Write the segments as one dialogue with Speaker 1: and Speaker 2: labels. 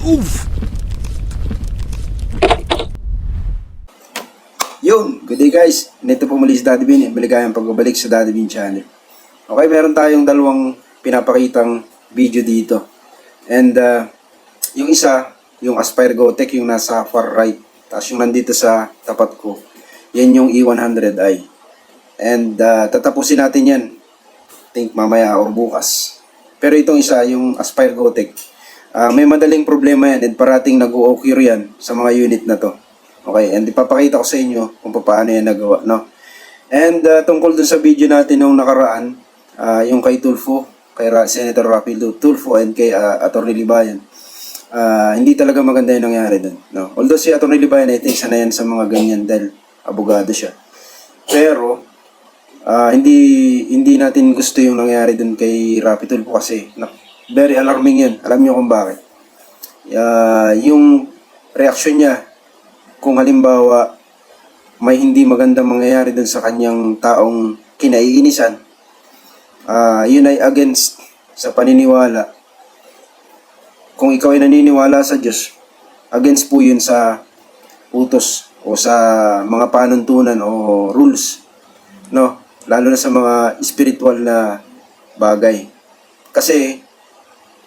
Speaker 1: Oof!
Speaker 2: Yun, good day guys. Nito po muli si Daddy Bean. Maligayang pagbabalik sa Daddy Bean channel. Okay, meron tayong dalawang pinapakitang video dito. And uh, yung isa, yung Aspire Gotek, yung nasa far right. Tapos yung nandito sa tapat ko, yan yung E E100i. And uh, tatapusin natin yan. Think mamaya or bukas. Pero itong isa, yung Aspire Gotek, ah, may madaling problema yan and parating nag-o-occur yan sa mga unit na to. Okay, and ipapakita ko sa inyo kung paano yan nagawa, no? And uh, tungkol dun sa video natin nung nakaraan, ah, yung kay Tulfo, kay Senator Rapi Tulfo and kay uh, Atty. Libayan, ah, hindi talaga maganda yung nangyari dun, no? Although si Atty. Libayan, I think, sana yan sa mga ganyan dahil abogado siya. Pero, ah, hindi hindi natin gusto yung nangyari dun kay Rapi Tulfo kasi na, very alarming yun. Alam niyo kung bakit. Ah, yung reaksyon niya kung halimbawa may hindi magandang mangyayari dun sa kanyang taong kinaiinisan, ah yun ay against sa paniniwala. Kung ikaw ay naniniwala sa Diyos, against po yun sa utos o sa mga panuntunan o rules. No? Lalo na sa mga spiritual na bagay. Kasi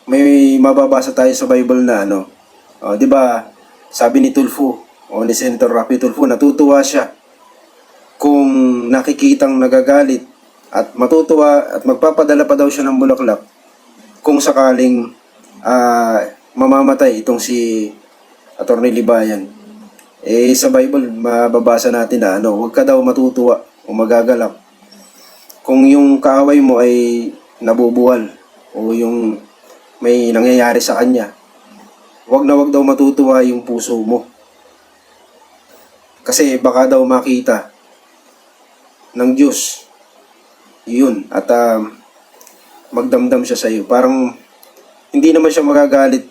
Speaker 2: may mababasa tayo sa Bible na ano, oh, 'di ba? Sabi ni Tulfo o ni Senator Rapi Tulfo, natutuwa siya kung nakikitang nagagalit at matutuwa at magpapadala pa daw siya ng bulaklak kung sakaling ah, mamamatay itong si Atty. Libayan. Eh sa Bible mababasa natin na ano, huwag ka daw matutuwa o magagalak kung yung kaaway mo ay nabubuwal o yung may nangyayari sa kanya. Huwag na huwag daw matutuwa yung puso mo. Kasi baka daw makita ng Diyos yun at ah, magdamdam siya sa iyo. Parang hindi naman siya magagalit.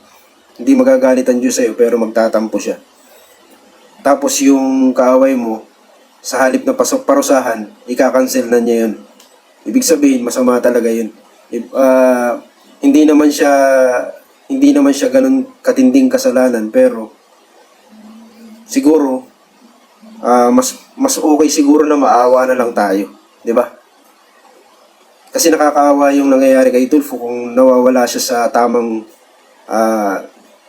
Speaker 2: Hindi magagalit ang Diyos sa iyo pero magtatampo siya. Tapos yung kaaway mo sa halip na pasok parusahan, ika-cancel na niya yun. Ibig sabihin masama talaga yun. Ah, hindi naman siya hindi naman siya ganun katinding kasalanan pero siguro ah, mas mas okay siguro na maawa na lang tayo, 'di ba? Kasi nakakaawa yung nangyayari kay Tulfo kung nawawala siya sa tamang ah,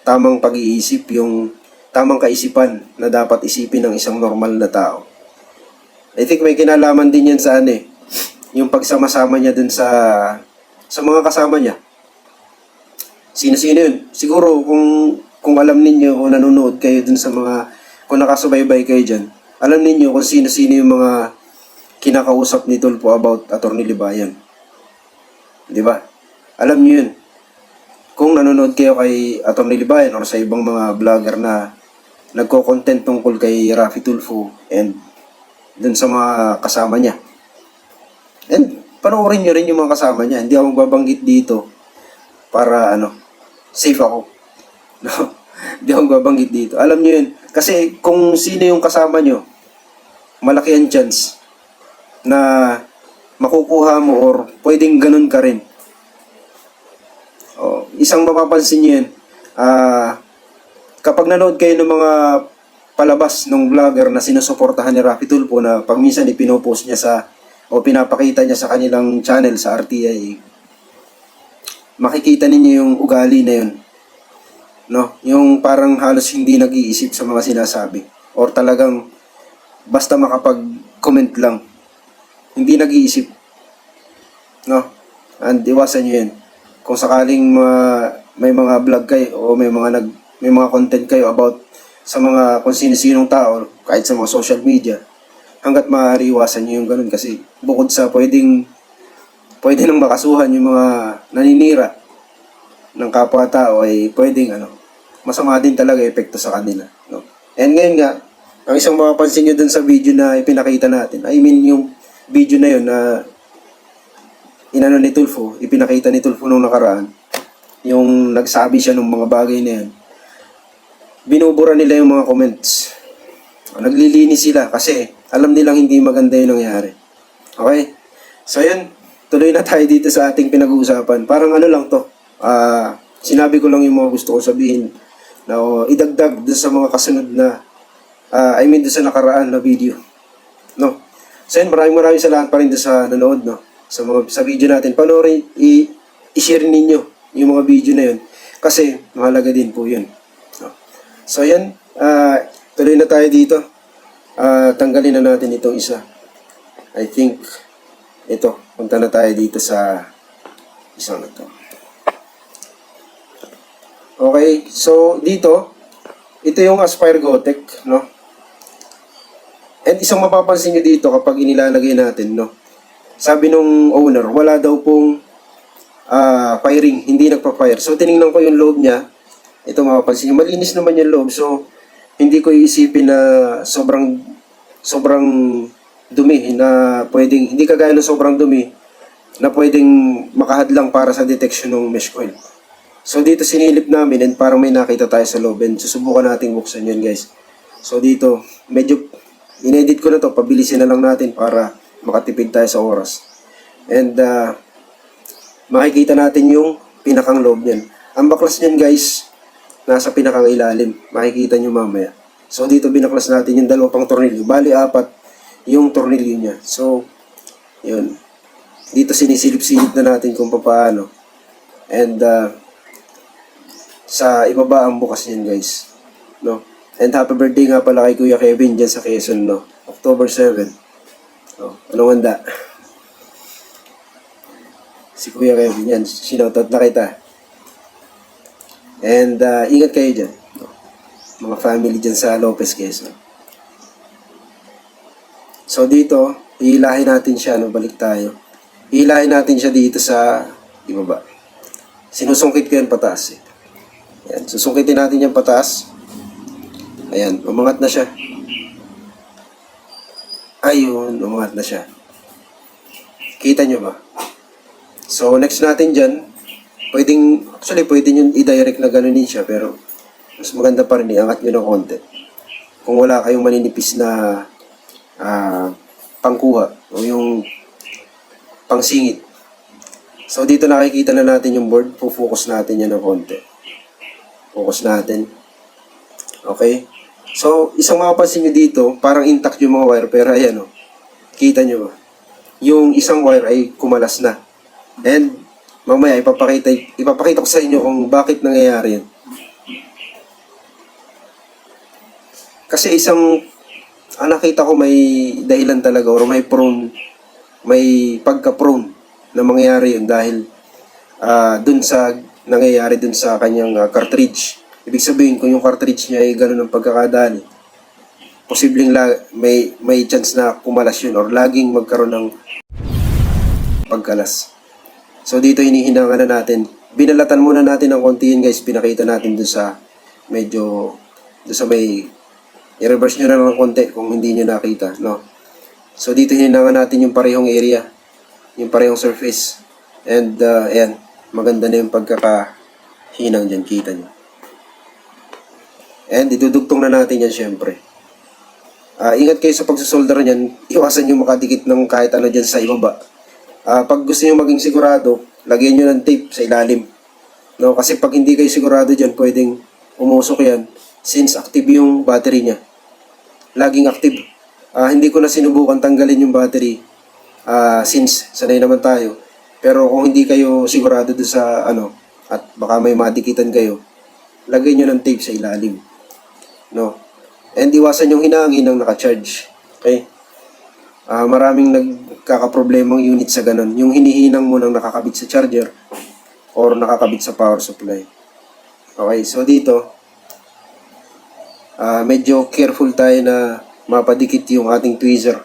Speaker 2: tamang pag-iisip, yung tamang kaisipan na dapat isipin ng isang normal na tao. I think may kinalaman din yan sa ano eh, yung pagsama-sama niya dun sa sa mga kasama niya. Sino-sino yun? Siguro kung kung alam ninyo o nanonood kayo dun sa mga kung nakasubaybay kayo dyan, alam ninyo kung sino-sino yung mga kinakausap ni Tulfo about Atty. Libayan. Di ba? Alam niyo yun. Kung nanonood kayo kay Atty. Libayan or sa ibang mga vlogger na nagko-content tungkol kay Rafi Tulfo and dun sa mga kasama niya. And panoorin niyo rin yung mga kasama niya. Hindi ako magbabanggit dito para ano, safe ako. No? Hindi ako magbabanggit dito. Alam niyo yun. Kasi kung sino yung kasama niyo, malaki ang chance na makukuha mo or pwedeng ganun ka rin. Oh, isang mapapansin niyo yan, ah, kapag nanood kayo ng mga palabas ng vlogger na sinusuportahan ni Rafi Tulfo na pag minsan ipinopost niya sa o pinapakita niya sa kanilang channel sa RTI, makikita ninyo yung ugali na yun. No? Yung parang halos hindi nag-iisip sa mga sinasabi. Or talagang basta makapag-comment lang. Hindi nag-iisip. No? And iwasan nyo yun. Kung sakaling ma- may mga vlog kayo o may mga nag may mga content kayo about sa mga kung sino-sinong tao kahit sa mga social media hanggat maaari iwasan nyo yung ganun kasi bukod sa pwedeng pwede nang makasuhan yung mga naninira ng kapwa-tao ay pwedeng ano masama din talaga epekto sa kanila no and ngayon nga ang isang mapapansin nyo dun sa video na ipinakita natin I mean yung video na yun na inano ni Tulfo, ipinakita ni Tulfo nung nakaraan, yung nagsabi siya ng mga bagay na yan, binubura nila yung mga comments. Naglilinis sila kasi alam nilang hindi maganda yung nangyari. Okay? So yun, tuloy na tayo dito sa ating pinag-uusapan. Parang ano lang to, ah, sinabi ko lang yung mga gusto ko sabihin na o, idagdag dun sa mga kasunod na ah, I mean dun sa nakaraan na video. No? So yun, maraming maraming salamat pa rin dun sa nanood, no? Sa mga sa video natin. Panoorin, i- i-share ninyo yung mga video na yun. Kasi mahalaga din po yun. No? So yan, ah, tuloy na tayo dito. Ah, tanggalin na natin itong isa. I think, ito, punta na tayo dito sa isang na to. Okay, so dito, ito yung Aspire Gotek, no? And isang mapapansin nyo dito kapag inilalagay natin, no? Sabi nung owner, wala daw pong ah, firing, hindi nagpa-fire. So tiningnan ko yung loob niya, ito mapapansin nyo, malinis naman yung loob. So, hindi ko iisipin na sobrang sobrang dumi na pwedeng, hindi kagaya ng sobrang dumi na pwedeng makahadlang para sa detection ng mesh coil. So dito sinilip namin and parang may nakita tayo sa loob and susubukan natin buksan yun guys. So dito, medyo inedit ko na to, pabilisin na lang natin para makatipid tayo sa oras. And uh, makikita natin yung pinakang loob niyan. Ang baklas niyan guys, nasa pinakang ilalim. Makikita nyo mamaya. So dito binaklas natin yung dalawang pang tornilyo. Bali apat yung tornilyo niya. So, yun. Dito sinisilip-silip na natin kung paano. And uh, sa ibaba ang bukas niyan guys. No? And happy birthday nga pala kay Kuya Kevin dyan sa Quezon, no? October 7. Oh, anong handa? Si Kuya Kevin yan. Sinautot na kita. And uh, ingat kayo dyan. Mga family dyan sa Lopez, Quezon. So dito, ihilahin natin siya, no? Balik tayo. Ihilahin natin siya dito sa ibaba. Sinusungkit ko yan pataas eh. Yan, susungkitin natin yan pataas. Ayan, umangat na siya. Ayun, umangat na siya. Kita nyo ba? So, next natin dyan, pwedeng, actually, pwede nyo i-direct na gano'n din siya, pero mas maganda pa rin, iangat nyo ng konti. Kung wala kayong maninipis na ah, pangkuha o yung pangsingit. So, dito nakikita na natin yung board, focus natin yan ng konti. Focus natin. Okay? So, isang mapapansin nyo dito, parang intact yung mga wire, pero ayan o. Kita nyo ba? Yung isang wire ay kumalas na. And, mamaya, ipapakita, ipapakita ko sa inyo kung bakit nangyayari yan. Kasi isang, ah, nakita ko may dahilan talaga or may prone, may pagka-prone na mangyayari yun dahil ah dun sa nangyayari dun sa kanyang ah, cartridge. Ibig sabihin, kung yung cartridge niya ay ganun ang pagkakadali, posibleng la- may, may chance na kumalas yun or laging magkaroon ng pagkalas. So dito hinihinangan na natin. Binalatan muna natin ng konti yun guys. Pinakita natin dun sa medyo dun sa may i-reverse nyo na lang ng konti kung hindi nyo nakita. No? So dito hininangan natin yung parehong area. Yung parehong surface. And uh, ayan. Maganda na yung pagkakahinang dyan. Kita nyo. And idudugtong na natin yan syempre. Ah, ingat kayo sa pagsusolder niyan. Iwasan yung makadikit ng kahit ano dyan sa ibaba. Ah, pag gusto niyo maging sigurado, lagyan niyo ng tape sa ilalim. No, kasi pag hindi kayo sigurado diyan, pwedeng umusok 'yan since active yung battery niya. Laging active. Ah, hindi ko na sinubukan tanggalin yung battery ah, since sanay naman tayo. Pero kung hindi kayo sigurado doon sa ano at baka may madikitan kayo, lagay niyo ng tape sa ilalim. No. And iwasan yung hinangin ng naka-charge. Okay? Ah, maraming nagkakaproblemang unit sa ganun. Yung hinihinang mo nang nakakabit sa charger or nakakabit sa power supply. Okay, so dito, ah medyo careful tayo na mapadikit yung ating tweezer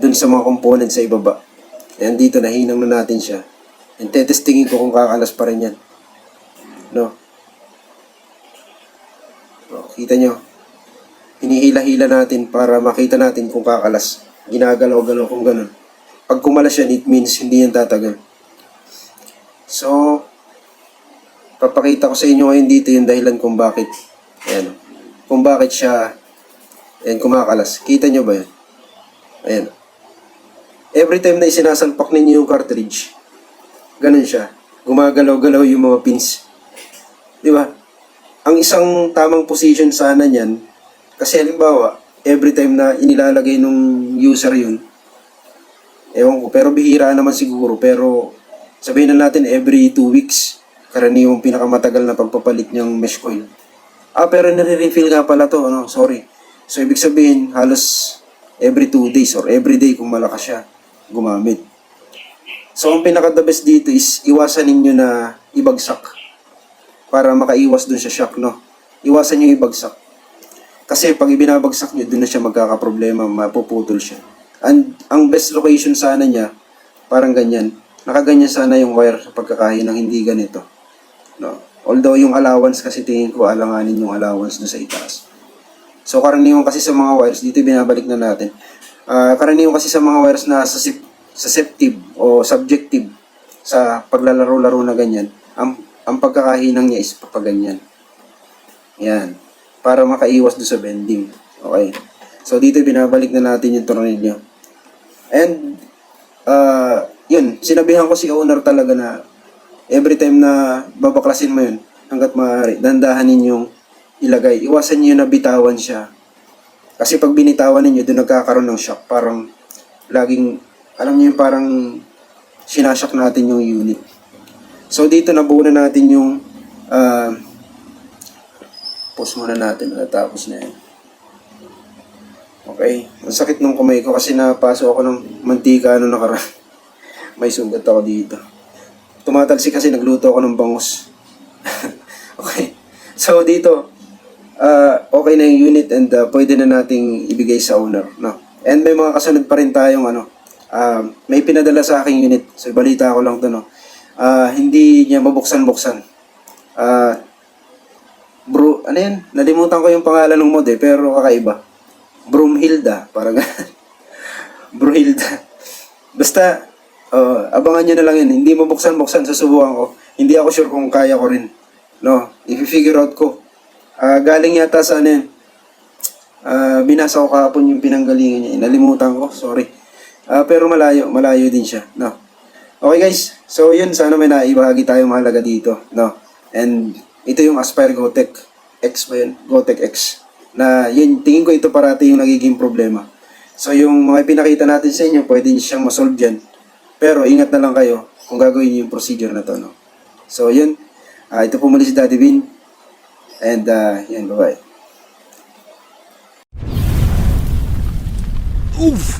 Speaker 2: dun sa mga component sa ibaba. And dito, nahinang na natin siya. And tetestingin ko kung kakalas pa rin yan. No? O, kita nyo? hinihila-hila natin para makita natin kung kakalas. Ginagalaw-galaw kung ganun. Pag kumalas yan, it means hindi yan tatagal. So, papakita ko sa inyo ngayon dito yung dahilan kung bakit. Ayan. o. Kung bakit siya ayan, kumakalas. Kita nyo ba yan? Ayan. Every time na isinasalpak ninyo yung cartridge, ganun siya. Gumagalaw-galaw yung mga pins. Di ba? ang isang tamang position sana niyan, kasi halimbawa, every time na inilalagay nung user yun, ewan ko, pero bihira naman siguro, pero sabihin na natin every 2 weeks, karaniwang pinakamatagal na pagpapalit niyang mesh coil. Ah, pero nire-refill nga pala to, ano, sorry. So, ibig sabihin, halos every 2 days or every day kung malakas siya gumamit. So, ang pinaka-the best dito is iwasan ninyo na ibagsak para makaiwas dun sa shock, no? Iwasan nyo ibagsak. Kasi pag ibinabagsak nyo, dun na siya magkakaproblema, mapuputol siya. And ang best location sana niya, parang ganyan. Nakaganyan sana yung wire sa pagkakahinang hindi ganito. No? Although yung allowance kasi tingin ko alanganin yung allowance na sa itaas. So karaniwan kasi sa mga wires, dito binabalik na natin. Ah, karaniwan kasi sa mga wires na susceptive o subjective sa paglalaro-laro na ganyan, ang, ang pagkakahinang niya is papaganyan. Yan. Para makaiwas doon sa bending. Okay. So dito binabalik na natin yung tornilyo. And uh, yun, sinabihan ko si owner talaga na every time na babaklasin mo yun, hanggat maaari, dandahan ninyong ilagay. Iwasan niyo na bitawan siya. Kasi pag binitawan ninyo, doon nagkakaroon ng shock. Parang laging, alam niyo yung parang sinashock natin yung unit. So dito nabuo na natin yung uh, pause muna natin natapos na yan. Okay. Ang sakit ng kamay ko kasi napasok ako ng mantika ano nakaraan. May sugat ako dito. Tumatalsi kasi nagluto ako ng bangus. okay. So dito, uh, okay na yung unit and uh, pwede na nating ibigay sa owner. No? And may mga kasunod pa rin tayong ano, uh, may pinadala sa aking unit. So balita ko lang to no. Uh, hindi niya mabuksan-buksan. Uh, bro, ano yan? Nalimutan ko yung pangalan ng mod eh, pero kakaiba. Broomhilda, parang Broomhilda. Basta, uh, abangan nyo na lang yun. Hindi mo buksan-buksan, susubukan ko. Hindi ako sure kung kaya ko rin. No, i-figure out ko. Ah, galing yata sa ano yun. Ah, binasa ko kahapon yung pinanggalingan niya. Nalimutan ko, sorry. Ah, pero malayo, malayo din siya. No. Okay guys, so yun, sana may naibahagi tayo mahalaga dito. No. And ito yung Aspire Gotek X ba yun? Gotek X. Na yun, tingin ko ito parati yung nagiging problema. So yung mga pinakita natin sa inyo, pwede siyang masolve dyan. Pero ingat na lang kayo kung gagawin niyo yung procedure na to. No? So yun, ah, ito po muli si Daddy Vin. And uh, yan, bye-bye.
Speaker 1: Oof!